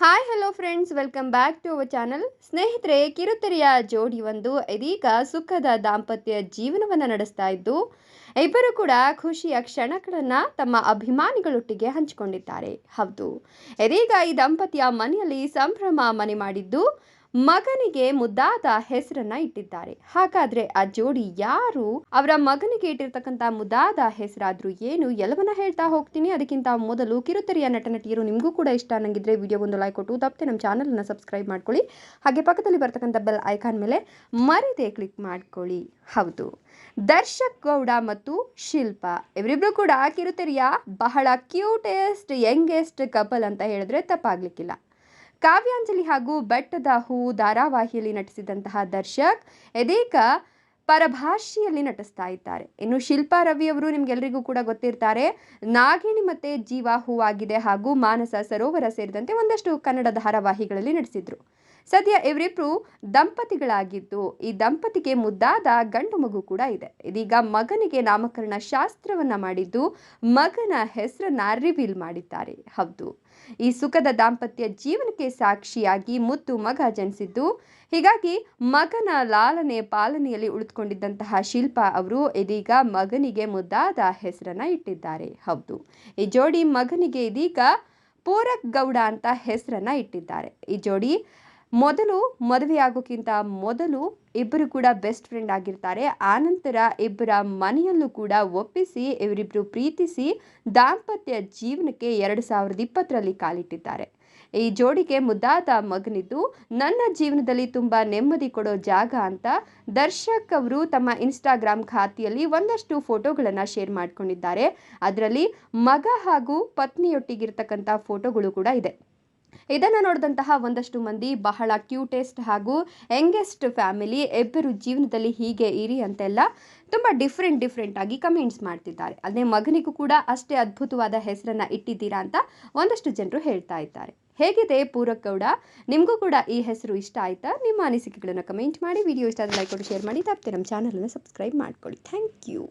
Hi hello friends welcome back to our channel ಸ್ನೇಹಿತರೆ, ಕಿರುತೆರೆಯ ಜೋಡಿ ಒಂದು ಇದೀಗ ಸುಖದ ದಾಂಪತ್ಯ ಜೀವನವನ್ನು ನಡೆಸ್ತಾ ಇದ್ದು, ಇಬ್ಬರು ಕೂಡ ಖುಷಿಯ ಕ್ಷಣಗಳನ್ನು ತಮ್ಮ ಅಭಿಮಾನಿಗಳೊಟ್ಟಿಗೆ ಹಂಚಿಕೊಂಡಿದ್ದಾರೆ. ಹೌದು. ಇದೀಗ ಈ ದಂಪತಿಯ ಮನೆಯಲ್ಲಿ ಸಂಭ್ರಮ ಮನೆ ಮಾಡಿದ್ದು ಮಗನಿಗೆ ಮುದ್ದಾದ ಹೆಸರನ್ನ ಇಟ್ಟಿದ್ದಾರೆ. ಹಾಗಾದ್ರೆ ಆ ಜೋಡಿ ಯಾರು? ಅವರ ಮಗನಿಗೆ ಇಟ್ಟಿರ್ತಕ್ಕಂಥ ಮುದ್ದಾದ ಹೆಸರಾದ್ರೂ ಏನು? ಎಲ್ಲವನ್ನ ಹೇಳ್ತಾ ಹೋಗ್ತೀನಿ. ಅದಕ್ಕಿಂತ ಮೊದಲು ಕಿರುತೆರೆಯ ನಟನಟಿಯರು ನಿಮಗೂ ಕೂಡ ಇಷ್ಟ ಅನ್ನಂಗಿದ್ರೆ ವಿಡಿಯೋ ಒಂದು ಲೈಕ್ ಕೊಟ್ಟು, ತಪ್ಪದೆ ನಮ್ಮ ಚಾನಲನ್ನು ಸಬ್ಸ್ಕ್ರೈಬ್ ಮಾಡ್ಕೊಳ್ಳಿ. ಹಾಗೆ ಪಕ್ಕದಲ್ಲಿ ಬರ್ತಕ್ಕಂಥ ಬೆಲ್ ಐಕಾನ್ ಮೇಲೆ ಮರಿದೆ ಕ್ಲಿಕ್ ಮಾಡ್ಕೊಳ್ಳಿ. ಹೌದು. ದರ್ಶಕ್ ಗೌಡ ಮತ್ತು ಶಿಲ್ಪ. ಇವರಿಬ್ರು ಕೂಡ ಕಿರುತೆರೆಯ ಬಹಳ ಕ್ಯೂಟೆಸ್ಟ್ ಯಂಗೆಸ್ಟ್ ಕಪಲ್ ಅಂತ ಹೇಳಿದ್ರೆ ತಪ್ಪಾಗ್ಲಿಕ್ಕಿಲ್ಲ. ಕಾವ್ಯಾಂಜಲಿ ಹಾಗೂ ಬೆಟ್ಟದ ಹೂ ಧಾರಾವಾಹಿಯಲ್ಲಿ ನಟಿಸಿದಂತಹ ದರ್ಶಕ್, ಎದೇಕ ಪರಭಾಷೆಯಲ್ಲಿ ನಟಿಸ್ತಾ ಇದ್ದಾರೆ. ಇನ್ನು ಶಿಲ್ಪಾ ರವಿ ಅವರು ನಿಮ್ಗೆಲ್ಲರಿಗೂ ಕೂಡ ಗೊತ್ತಿರ್ತಾರೆ, ನಾಗಿಣಿ ಮತ್ತೆ ಜೀವ ಹೂವಾಗಿದೆ ಹಾಗೂ ಮಾನಸ ಸರೋವರ ಸೇರಿದಂತೆ ಒಂದಷ್ಟು ಕನ್ನಡ ಧಾರಾವಾಹಿಗಳಲ್ಲಿ ನಟಿಸಿದ್ರು. ಸದ್ಯ ಇವರಿಬ್ರು ದಂಪತಿಗಳಾಗಿದ್ದು, ಈ ದಂಪತಿಗೆ ಮುದ್ದಾದ ಗಂಡು ಮಗು ಕೂಡ ಇದೆ. ಇದೀಗ ಮಗನಿಗೆ ನಾಮಕರಣ ಶಾಸ್ತ್ರವನ್ನ ಮಾಡಿದ್ದು, ಮಗನ ಹೆಸರನ್ನ ರಿವೀಲ್ ಮಾಡಿದ್ದಾರೆ. ಹೌದು. ಈ ಸುಖದ ದಾಂಪತ್ಯ ಜೀವನಕ್ಕೆ ಸಾಕ್ಷಿಯಾಗಿ ಮುದ್ದು ಮಗ ಜನಿಸಿದ್ದು, ಹೀಗಾಗಿ ಮಗನ ಲಾಲನೆ ಪಾಲನೆಯಲ್ಲಿ ಉಳಿದುಕೊಂಡಿದ್ದಂತಹ ಶಿಲ್ಪಾ ಅವರು ಇದೀಗ ಮಗನಿಗೆ ಮುದ್ದಾದ ಹೆಸರನ್ನ ಇಟ್ಟಿದ್ದಾರೆ. ಹೌದು. ಈ ಜೋಡಿ ಮಗನಿಗೆ ಇದೀಗ ಪೂರಕ್ ಗೌಡ ಅಂತ ಹೆಸರನ್ನ ಇಟ್ಟಿದ್ದಾರೆ. ಈ ಜೋಡಿ ಮೊದಲು ಮದುವೆಯಾಗೋಕ್ಕಿಂತ ಮೊದಲು ಇಬ್ಬರು ಕೂಡ ಬೆಸ್ಟ್ ಫ್ರೆಂಡ್ ಆಗಿರ್ತಾರೆ. ಆನಂತರ ಇಬ್ಬರ ಮನೆಯಲ್ಲೂ ಕೂಡ ಒಪ್ಪಿಸಿ ಇವರಿಬ್ಬರು ಪ್ರೀತಿಸಿ ದಾಂಪತ್ಯ ಜೀವನಕ್ಕೆ ಎರಡು ಸಾವಿರದ ಇಪ್ಪತ್ತರಲ್ಲಿ ಕಾಲಿಟ್ಟಿದ್ದಾರೆ. ಈ ಜೋಡಿಗೆ ಮುದ್ದಾದ ಮಗನಿದ್ದು, ನನ್ನ ಜೀವನದಲ್ಲಿ ತುಂಬ ನೆಮ್ಮದಿ ಕೊಡೋ ಜಾಗ ಅಂತ ದರ್ಶಕ್ ಅವರು ತಮ್ಮ ಇನ್ಸ್ಟಾಗ್ರಾಮ್ ಖಾತೆಯಲ್ಲಿ ಒಂದಷ್ಟು ಫೋಟೋಗಳನ್ನು ಶೇರ್ ಮಾಡ್ಕೊಂಡಿದ್ದಾರೆ. ಅದರಲ್ಲಿ ಮಗ ಹಾಗೂ ಪತ್ನಿಯೊಟ್ಟಿಗಿರ್ತಕ್ಕಂಥ ಫೋಟೋಗಳು ಕೂಡ ಇದೆ. ಇದನ್ನು ನೋಡಿದಂತಹ ಒಂದಷ್ಟು ಮಂದಿ ಬಹಳ ಕ್ಯೂಟೆಸ್ಟ್ ಹಾಗೂ ಯಂಗೆಸ್ಟ್ ಫ್ಯಾಮಿಲಿ ಇಬ್ಬರು ಜೀವನದಲ್ಲಿ ಹೀಗೆ ಇರಿ ಅಂತೆಲ್ಲ ತುಂಬ ಡಿಫ್ರೆಂಟ್ ಡಿಫ್ರೆಂಟ್ ಆಗಿ ಕಮೆಂಟ್ಸ್ ಮಾಡ್ತಿದ್ದಾರೆ. ಅದೇ ಮಗನಿಗೂ ಕೂಡ ಅಷ್ಟೇ ಅದ್ಭುತವಾದ ಹೆಸರನ್ನು ಇಟ್ಟಿದ್ದೀರಾ ಅಂತ ಒಂದಷ್ಟು ಜನರು ಹೇಳ್ತಾ ಇದ್ದಾರೆ. ಹೇಗಿದೆ ಪೂರಕ್ ಗೌಡ ನಿಮಗೂ ಕೂಡ ಈ ಹೆಸರು ಇಷ್ಟ ಆಯ್ತಾ? ನಿಮ್ಮ ಅನಿಸಿಕೆಗಳನ್ನು ಕಮೆಂಟ್ ಮಾಡಿ ವಿಡಿಯೋ ಇಷ್ಟ ಆದರೆ ಲೈಕ್ ಕೊಟ್ಟು ಶೇರ್ ಮಾಡಿ, ತಪ್ಪದೆ ನಮ್ಮ ಚಾನಲನ್ನು ಸಬ್ಸ್ಕ್ರೈಬ್ ಮಾಡ್ಕೊಳ್ಳಿ. Thank you